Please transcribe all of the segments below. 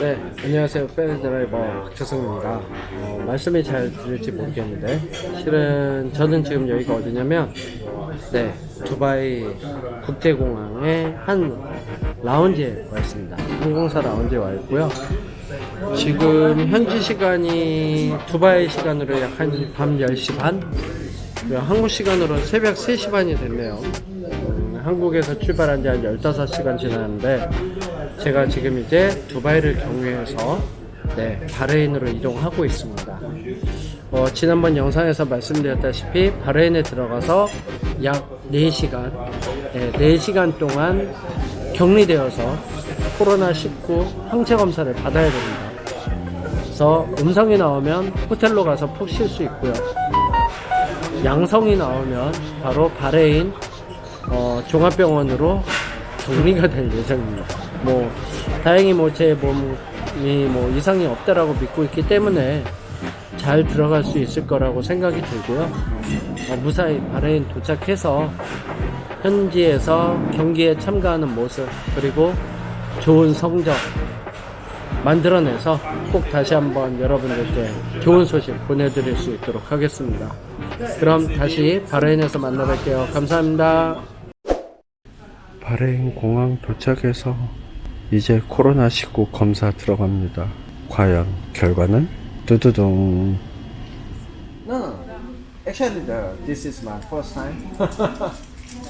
네, 안녕하세요. 페리 드라이버 박재성입니다. 어, 말씀이 잘 들릴지 모르겠는데, 실은 저는 지금 여기가 어디냐면, 네, 두바이 국제공항의 한 라운지에 와 있습니다. 항공사 라운지에 와 있고요. 지금 현지 시간이 두바이 시간으로 약 한 밤 10시 반? 한국 시간으로는 새벽 3시 반이 됐네요. 음, 한국에서 출발한 지 한 15시간 지났는데 제가 지금 이제 두바이를 경유해서 네, 바레인으로 이동하고 있습니다. 어, 지난번 영상에서 말씀드렸다시피 바레인에 들어가서 약 4시간, 네, 4시간 동안 격리되어서 코로나19 항체 검사를 받아야 됩니다. 그래서 음성이 나오면 호텔로 가서 푹 쉴 수 있고요. 양성이 나오면 바로 바레인 어, 종합병원으로 격리가 될 예정입니다. 뭐 다행히 뭐 제 몸이 뭐 이상이 없다라고 믿고 있기 때문에 잘 들어갈 수 있을 거라고 생각이 들고요. 어, 무사히 바레인 도착해서 현지에서 경기에 참가하는 모습 그리고 좋은 성적 만들어내서 꼭 다시 한번 여러분들께 좋은 소식 보내드릴 수 있도록 하겠습니다. 그럼 다시 바레인에서 만나뵐게요. 감사합니다. 바레인 공항 도착해서 이제 코로나19 검사 들어갑니다. 과연 결과는 두두둥. No, no. Actually, the, this is my first time.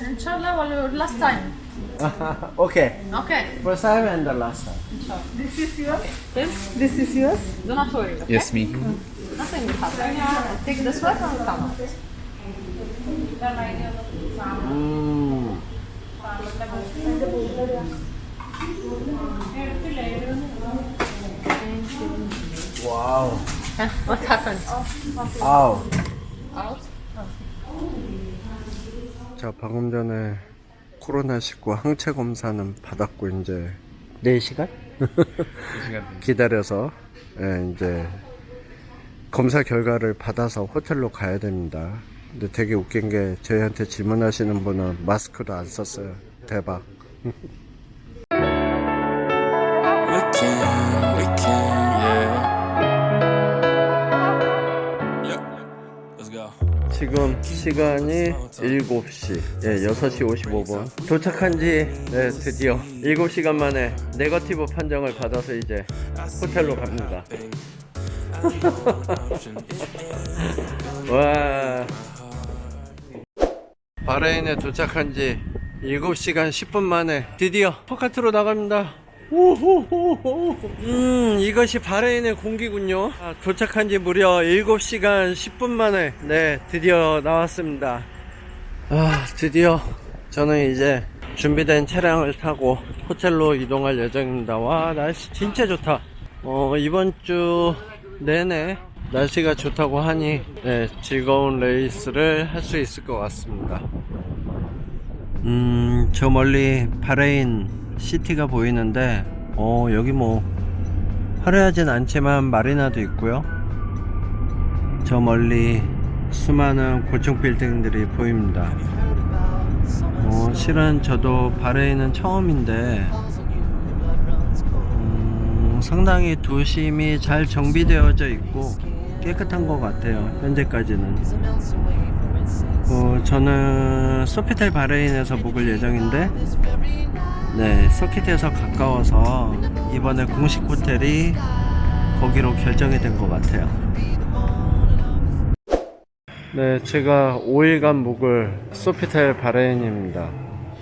Inshallah, well, last time. okay, Okay. first time and the last time. This is yours. This, this is yours. Do not worry. Okay? Yes, me. Nothing will happen. Take the sweat and come out. 음. 와우. what happened? 아우. Out. 자, 방금 전에 코로나19 항체 검사는 받았고 이제 4시간 기다려서 예, 이제 검사 결과를 받아서 호텔로 가야 됩니다. 근데 되게 웃긴 게 저희한테 질문하시는 분은 마스크도 안 썼어요. 대박. 지금 시간이 7시, 예, 6시 55분. 도착한 지, 네, 드디어 7시간 만에 네거티브 판정을 받아서 이제 호텔로 갑니다. 와. 바레인에 도착한 지 7시간 10분 만에 드디어 포카트로 나갑니다. 음, 이것이 바레인의 공기군요. 아, 도착한 지 무려 7시간 10분 만에, 네, 드디어 나왔습니다. 아, 드디어 저는 이제 준비된 차량을 타고 호텔로 이동할 예정입니다. 와, 날씨 진짜 좋다. 어, 이번 주 내내 날씨가 좋다고 하니, 네, 즐거운 레이스를 할 수 있을 것 같습니다. 음, 저 멀리 바레인 시티가 보이는데, 어, 여기 뭐, 화려하진 않지만 마리나도 있고요. 저 멀리 수많은 고층 빌딩들이 보입니다. 어, 실은 저도 바레인은 처음인데, 음, 상당히 도심이 잘 정비되어져 있고, 깨끗한 것 같아요. 현재까지는. 어, 저는 소피텔 바레인에서 묵을 예정인데 네 서킷에서 가까워서 이번에 공식 호텔이 거기로 결정이 된 것 같아요. 네 제가 5일간 묵을 소피텔 바레인입니다.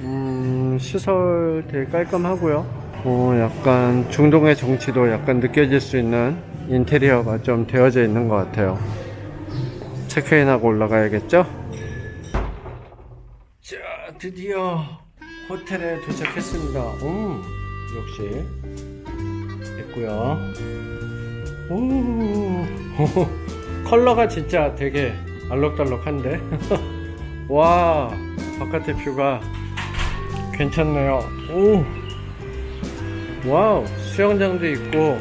음 시설 되게 깔끔하고요. 어, 약간 중동의 정치도 약간 느껴질 수 있는 인테리어가 좀 되어져 있는 것 같아요. 체크인하고 올라가야겠죠? 자, 드디어 호텔에 도착했습니다. 음, 역시 있고요. 오, 컬러가 진짜 되게 알록달록한데. 와, 바깥의 뷰가 괜찮네요. 오, 와우, 수영장도 있고,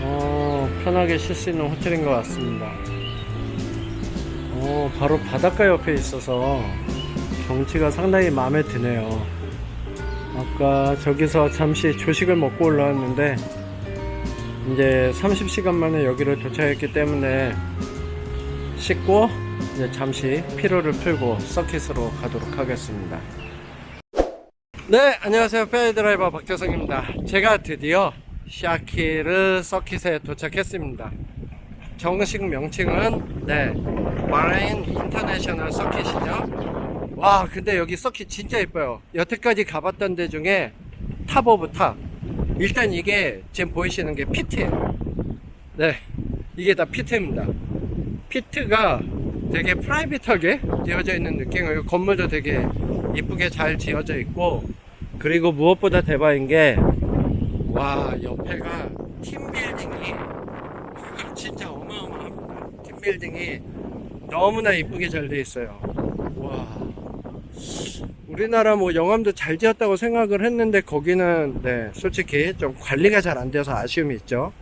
어, 편하게 쉴 수 있는 호텔인 것 같습니다. 어, 바로 바닷가 옆에 있어서 경치가 상당히 마음에 드네요. 아까 저기서 잠시 조식을 먹고 올라왔는데 이제 30시간 만에 여기를 도착했기 때문에 씻고 이제 잠시 피로를 풀고 서킷으로 가도록 하겠습니다. 네, 안녕하세요. 페이 드라이버 박재성입니다. 제가 드디어 샤키르 서킷에 도착했습니다. 정식 명칭은 네, 바레인 인터내셔널 서킷이죠. 와, 근데 여기 서킷 진짜 예뻐요. 여태까지 가봤던 데 중에 탑 오브 탑. 일단 이게 지금 보이시는 게 피트예요. 네, 이게 다 피트입니다. 피트가 되게 프라이빗하게 지어져 있는 느낌이에요. 건물도 되게 이쁘게 잘 지어져 있고, 그리고 무엇보다 대박인 게, 와, 옆에가 팀빌딩이 진짜 어마어마합니다. 팀빌딩이 너무나 이쁘게 잘 돼 있어요. 와. 우리나라 뭐 영암도 잘 지었다고 생각을 했는데 거기는 네, 솔직히 좀 관리가 잘 안 돼서 아쉬움이 있죠.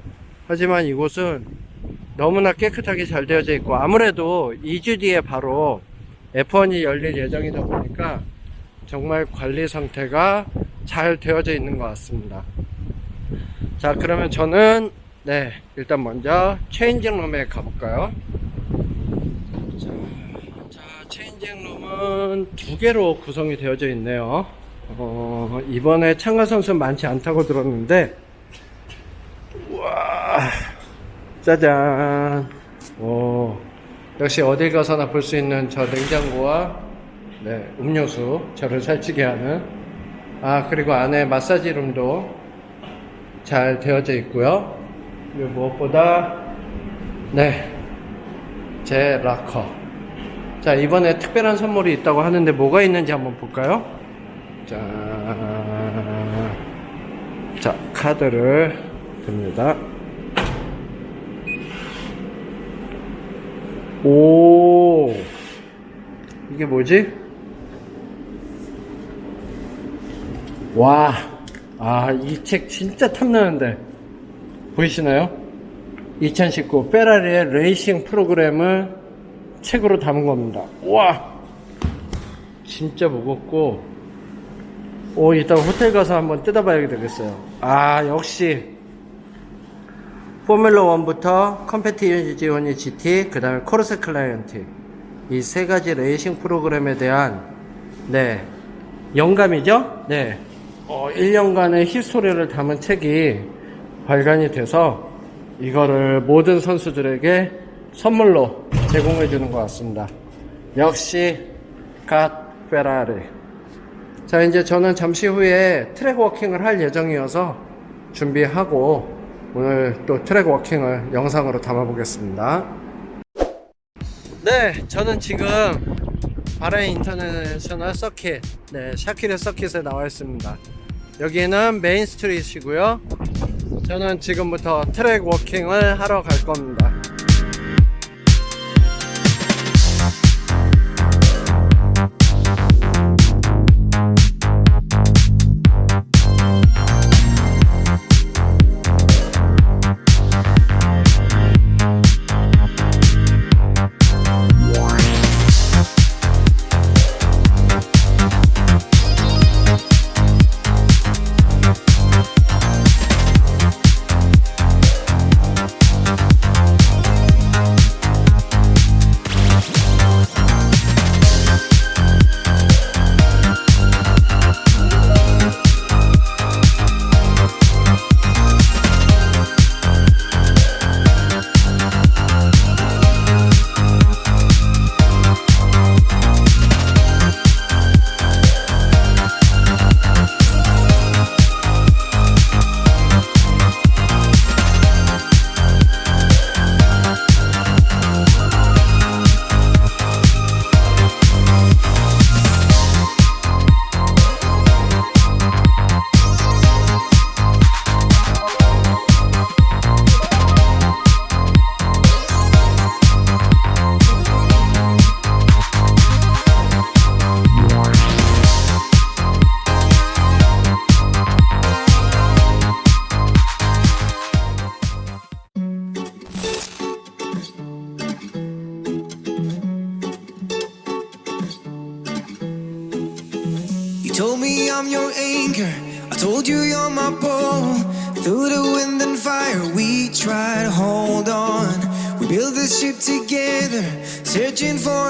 하지만 이곳은 너무나 깨끗하게 잘 되어져 있고 아무래도 2주 뒤에 바로 F1이 열릴 예정이다 보니까 정말 관리 상태가 잘 되어져 있는 것 같습니다. 자, 그러면 저는 네, 일단 먼저 체인징 룸에 가볼까요? 자, 자, 체인징 룸은 두 개로 구성이 되어져 있네요. 어, 이번에 참가 선수 많지 않다고 들었는데, 우와, 짜잔. 오, 역시 어딜 가서나 볼 수 있는 저 냉장고와 네, 음료수, 저를 살찌게 하는. 아, 그리고 안에 마사지 룸도 잘 되어져 있고요. 그리고 무엇보다 네, 제 락커. 자, 이번에 특별한 선물이 있다고 하는데 뭐가 있는지 한번 볼까요? 자, 자 카드를 듭니다. 오, 이게 뭐지? 와, 아, 이 책 진짜 탐나는데. 보이시나요? 2019 페라리의 레이싱 프로그램을 책으로 담은 겁니다. 와! 진짜 무겁고, 오, 이따 호텔 가서 한번 뜯어봐야 되겠어요. 아, 역시. 포뮬러 1부터 컴페티지오니 GT, 그 다음에 코르세 클라이언트. 이 세 가지 레이싱 프로그램에 대한, 네, 영감이죠? 네. 어, 1년간의 히스토리를 담은 책이 발간이 돼서 이거를 모든 선수들에게 선물로 제공해 주는 것 같습니다. 역시 갓 페라리. 자, 이제 저는 잠시 후에 트랙 워킹을 할 예정이어서 준비하고 오늘 또 트랙 워킹을 영상으로 담아 보겠습니다. 네, 저는 지금 바레인 인터내셔널 서킷, 네, 샤키르 서킷에 나와 있습니다. 여기는 메인 스트리트이고요. 저는 지금부터 트랙 워킹을 하러 갈 겁니다. Told me I'm your anchor. I told you you're my pole. Through the wind and fire, we tried to hold on. We built this ship together, searching for.